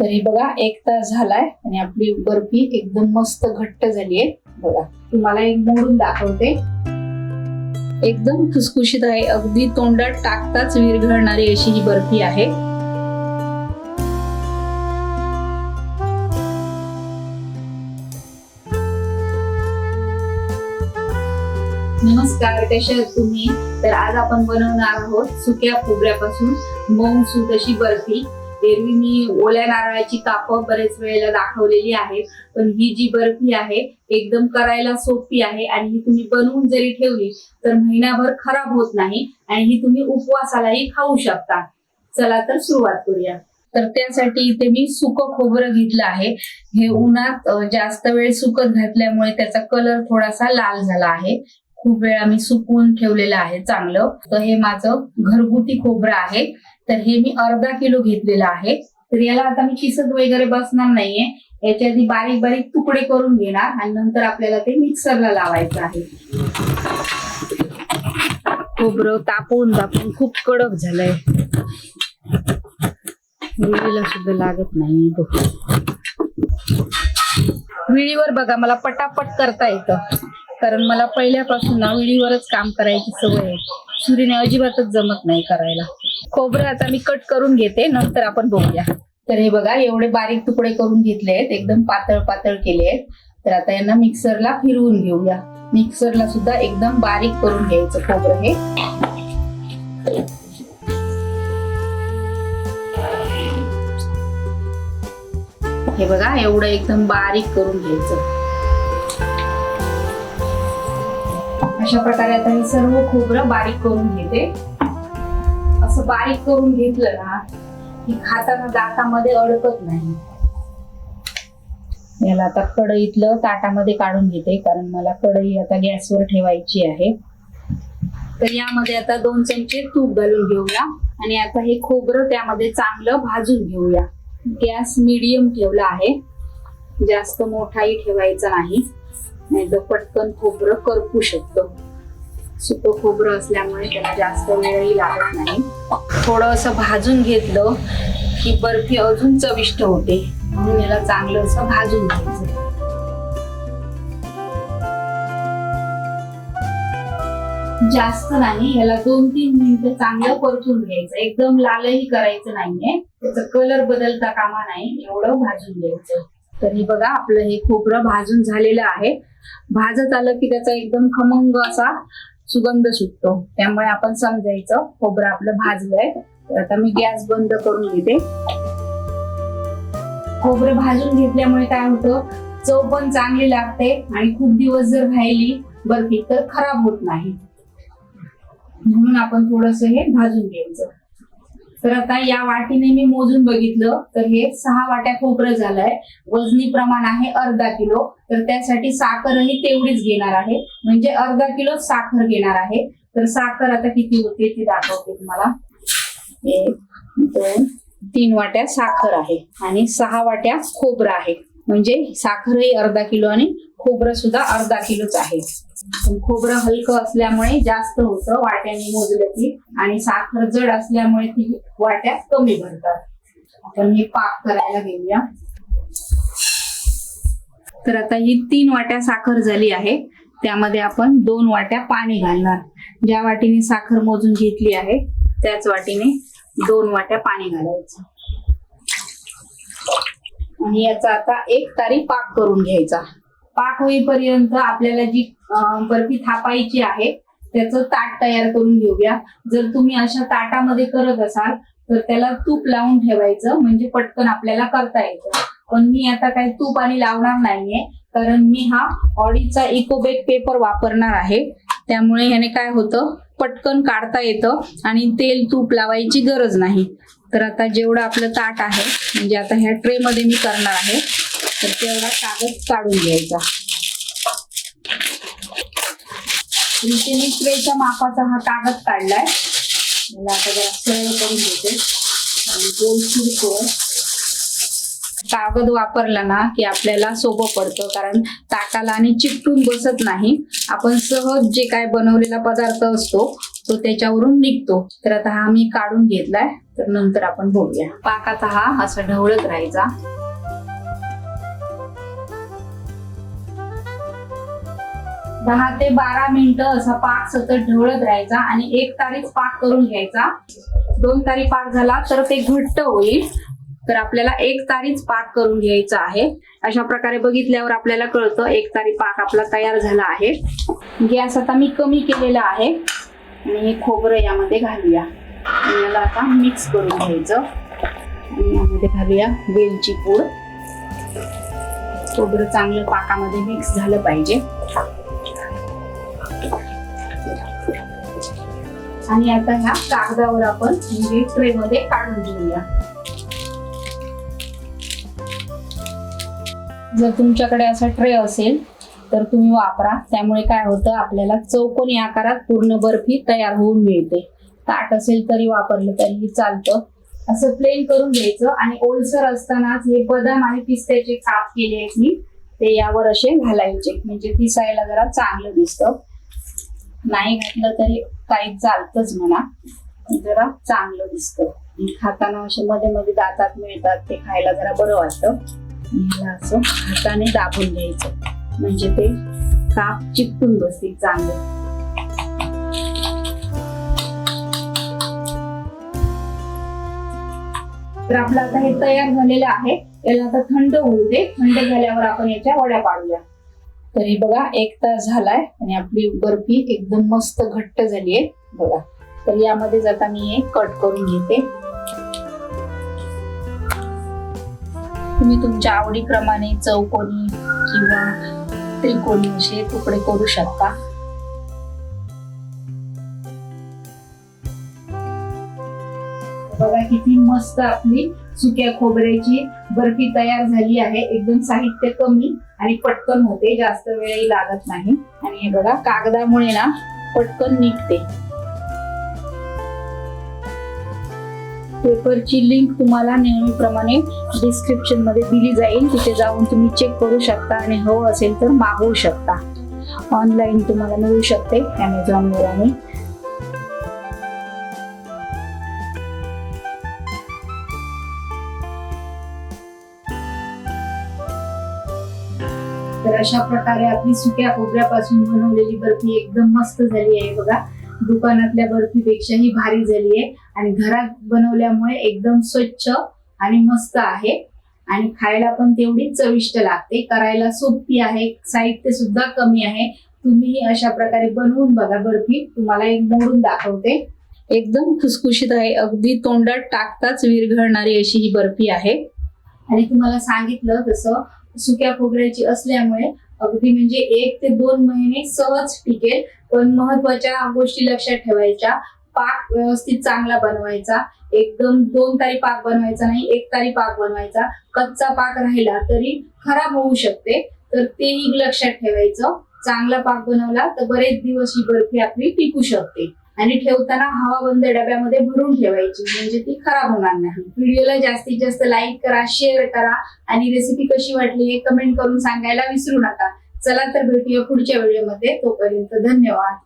तरी बघा एक तास झालाय आणि आपली बर्फी एकदम मस्त घट्ट झाली आहे बघा तुम्हाला एक मोडून दाखवते. एकदम खुसखुशीत आहे. अगदी तोंडात टाकताच विरघळणारी अशी ही बर्फी आहे. नमस्कार कशा तुम्ही? तर आज आपण बनवणार आहोत सुक्या खोबऱ्यापासून मऊ सूत अशी बर्फी. एरवी मी ओल्या नारळाची कापं बरेच वेळेला दाखवलेली आहे पण ही जी बर्फी आहे एकदम करायला सोपी आहे आणि ही तुम्ही बनवून जरी ठेवली तर महिनाभर खराब होत नाही आणि ही तुम्ही उपवासालाही खाऊ शकता. चला तर सुरुवात करूया. तर त्यासाठी इथे मी सुकं खोबरं घेतलं आहे. हे उन्हात जास्त वेळ सुकत घातल्यामुळे त्याचा कलर थोडासा लाल झाला आहे. खूप वेळा आम्ही सुकवून ठेवलेलं आहे चांगलं. तर हे माझं घरगुती खोबरं आहे. तर हे मी अर्धा किलो घेतलेलं आहे. तर याला आता मी किसत वगैरे बसणार नाहीये. याच्या आधी बारीक बारीक तुकडे करून घेणार आणि नंतर आपल्याला ते मिक्सरला लावायचं आहे. खोबरं तापवून तापवून खूप कडक झालंय. विळीला सुद्धा लागत नाही विळीवर बघा मला पटापट करता येतं. कारण मला पहिल्यापासून ना विळीवरच काम करायची सवय आहे. सुरीने अजिबातच जमत नाही करायला. खोबरं आता मी कट करून घेते नंतर आपण बघूया. तर हे बघा एवढे बारीक तुकडे करून घेतले आहेत एकदम पातळ पातळ केले आहेत तर आता यांना मिक्सरला फिरवून घेऊया. मिक्सरला सुद्धा एकदम बारीक करून घ्यायचं खोबरं हे. हे बघा एवढं एकदम बारीक करून घ्यायचं. अशा प्रकारे आता हे सर्व खोबरं बारीक करून घेते. असं बारीक करून घेतलं ना की खाताना दातामध्ये अडकत नाही. याला आता कढईतलं ताटामध्ये काढून घेते कारण मला कढई आता गॅसवर ठेवायची आहे. तर यामध्ये आता दोन चमचे तूप घालून घेऊया. आणि आता हे खोबरं त्यामध्ये चांगलं भाजून घेऊया. गॅस मिडियम ठेवला आहे. जास्त मोठाही ठेवायचा नाही. नाही तर पटकन खोबरं करपू शकतो. सुकं खोबरं असल्यामुळे त्याला जास्त वेळही लागत नाही. थोडं असं भाजून घेतलं की बर्फी अजून चविष्ट होते. म्हणून याला चांगलं असं भाजून घ्यायचं. जास्त नाही याला दोन तीन मिनिटं चांगलं परतून घ्यायचं. एकदम लालही करायचं नाहीये. त्याचा कलर बदलता कामा नाही. एवढं भाजून घ्यायचं. तर हे बघा आपलं हे खोबरं भाजून झालेलं आहे. भाजत आलं की त्याचा एकदम खमंग असा सुगंध सुटतो. त्यामुळे आपण समजायचं खोबरं आपलं भाजलंय. आता मी गॅस बंद करून घेते. खोबरं भाजून घेतल्यामुळे काय होतं चव पण चांगली लागते आणि खूप दिवस जर राहिली बर्फी तर खराब होत नाही. म्हणून आपण थोडस हे भाजून घ्यायचं. तर आता या वाटीने मी मोजून बघितलं तर हे सहा वाट्या खोबरं झालंय. वजनी प्रमाण आहे अर्धा किलो. तर त्यासाठी साखरही तेवढीच घेणार आहे. म्हणजे अर्धा किलो साखर घेणार आहे. तर साखर आता किती होते ती दाखवते तुम्हाला. एक दोन तीन वाट्या साखर आहे आणि सहा वाट्या खोबरं आहे. म्हणजे साखरही अर्धा किलो आणि खोबरं सुद्धा अर्धा किलोच आहे. खोबरं हलकं असल्यामुळे जास्त होतं वाट्याने मोजलं की. आणि साखर जड असल्यामुळे ती वाट्या कमी भरतात आपण हे पाक करायला घेऊया. तर आता ही तीन वाट्या साखर झाली आहे. त्यामध्ये आपण दोन वाट्या पाणी घालणार. ज्या वाटीने साखर मोजून घेतली आहे त्याच वाटीने दोन वाट्या पाणी घालायचं. आणि याचा आता एक तारी पाक करून घ्यायचा. पाक होईपर्यंत आपल्याला जी बर्फी थापायची आहे त्याचं ताट तयार करून घेऊया. जर तुम्ही अशा ताटामध्ये करत असाल तर त्याला तूप लावून ठेवायचं म्हणजे पटकन आपल्याला करता येतं. पण मी आता काही तूप आणि लावणार नाहीये कारण मी हा ऑडीचा इकोबेक पेपर वापरणार आहे. त्यामुळे ह्याने काय होतं पटकन काढता येतं आणि तेल तूप लावायची गरज नाही. तर आता जेवढं आपलं ताट आहे म्हणजे आता ह्या ट्रे मध्ये मी करणार आहे तर तेवढा कागद काढून घ्यायचा. इथे मी ट्रेच्या मापाचा हा कागद काढलाय. मला आता जरा सरळ करून घेते. आणि गोल शिरकोळ कागद वापरला ना की आपल्याला सोपं पडतं कारण ताकाला आणि चिकटून बसत नाही. आपण सहज जे काय बनवलेला पदार्थ असतो तो त्याच्यावरून निघतो. तर आता हा मी काढून घेतलाय. तर नंतर आपण बघूया. पाकाचा हा असा ढवळत राहायचा. दहा ते बारा मिनिटं असा पाक सतत ढवळत राहायचा आणि एक तारीख पाक करून घ्यायचा. दोन तारीख पाक झाला तर ते घट्ट होईल. तर आपल्याला एक तारीच पाक करून घ्यायचा आहे. अशा प्रकारे बघितल्यावर आपल्याला कळतं एक तारी पाक आपला तयार झाला आहे. गॅस आता मी कमी केलेला आहे. आणि हे खोबरं यामध्ये घालूया. आणि याला आता मिक्स करून घ्यायचं. आणि यामध्ये घालूया वेलची पूड. खोबरं चांगलं पाकामध्ये मिक्स झालं पाहिजे. आणि आता ह्या कागदावर आपण म्हणजे ट्रे मध्ये काढून घेऊया. जर तुमच्याकडे असा ट्रे असेल तर तुम्ही वापरा. त्यामुळे काय होतं आपल्याला चौकोनी आकारात पूर्ण बर्फी तयार होऊन मिळते. ताट असेल तरी वापरलं तरीही चालतं. असं प्लेन करून घ्यायचं आणि ओलसर असतानाच हे बदाम आणि पिस्त्याचे काप केले आहेत मी. ते यावर असे घालायचे. म्हणजे पिसायला जरा चांगलं दिसतं. नाही घातलं तरी काही चालतच म्हणा. जरा चांगलं दिसतं. खाताना असे मध्ये मध्ये दातात मिळतात ते खायला जरा बरं वाटतं. असं हाताने दाबून घ्यायचं. म्हणजे ते काप चिकटून बसतील चांगलं. तर आपलं आता हे तयार झालेलं आहे. याला आता थंड होऊ दे. थंड झाल्यावर आपण याच्या वड्या पाडूया. तरी बघा एक तास झालाय आणि आपली बर्फी एकदम मस्त घट्ट झाली आहे. बघा. तर यामध्ये आता मी हे कट करून घेते. तुम्ही तुमच्या आवडीप्रमाणे चौकोनी किंवा त्रिकोणी असे तुकडे करू शकता. बघा किती मस्त आपली सुक्या खोबऱ्याची बर्फी तयार झाली आहे. एकदम साहित्य कमी आणि पटकन होते. जास्त वेळही लागत नाही. आणि हे बघा कागदामुळे ना पटकन निघते. पेपरची लिंक तुम्हाला नेहमीप्रमाणे डिस्क्रिप्शनमध्ये दिली जाईल. तिथे जाऊन तुम्ही चेक करू शकता आणि हवं असेल तर मागवू शकता. ऑनलाईन तुम्हाला मिळू शकते. अमेझॉनवर आणि तर अशा प्रकारे आपली सुक्या खोबऱ्यापासून बनवलेली बर्फी एकदम मस्त झाली आहे बघा. दुकानातल्या बर्फीपेक्षाही भारी झाली आहे आणि घरात बनवल्यामुळे एकदम स्वच्छ आणि मस्त आहे. आणि खायला पण तेवढी चविष्ट लागते. करायला सोपी आहे साहित्य सुद्धा कमी आहे. तुम्ही अशा प्रकारे बनवून बघा बर्फी. तुम्हाला एक मोडून दाखवते. एकदम खुसखुशीत आहे. अगदी तोंडात टाकताच विरघळणारी अशी ही बर्फी आहे. आणि तुम्हाला सांगितलं तसं सुक्या खोबऱ्याची असल्यामुळे अगदी म्हणजे एक ते दोन महिने सहज टिकेल. पण महत्त्वाच्या गोष्टी लक्षात ठेवायच्या. पाक व्यवस्थित चांगला बनवायचा. एकदम दोन तारी पाक बनवायचा नाही एक तारी पाक बनवायचा. कच्चा पाक राहिला तरी खराब होऊ शकते. तर तेही लक्षात ठेवायचं. चांगला पाक बनवला तर बरेच दिवस ही बर्फी आपली टिकू शकते. आणि ठेवताना हवा बंद डब्यामध्ये भरून ठेवायची म्हणजे ती खराब होणार नाही. व्हिडिओला जास्तीत जास्त लाईक करा शेअर करा आणि रेसिपी कशी वाटली हे कमेंट करून सांगायला विसरू नका. चला तर भेटूया पुढच्या व्हिडिओमध्ये तोपर्यंत धन्यवाद.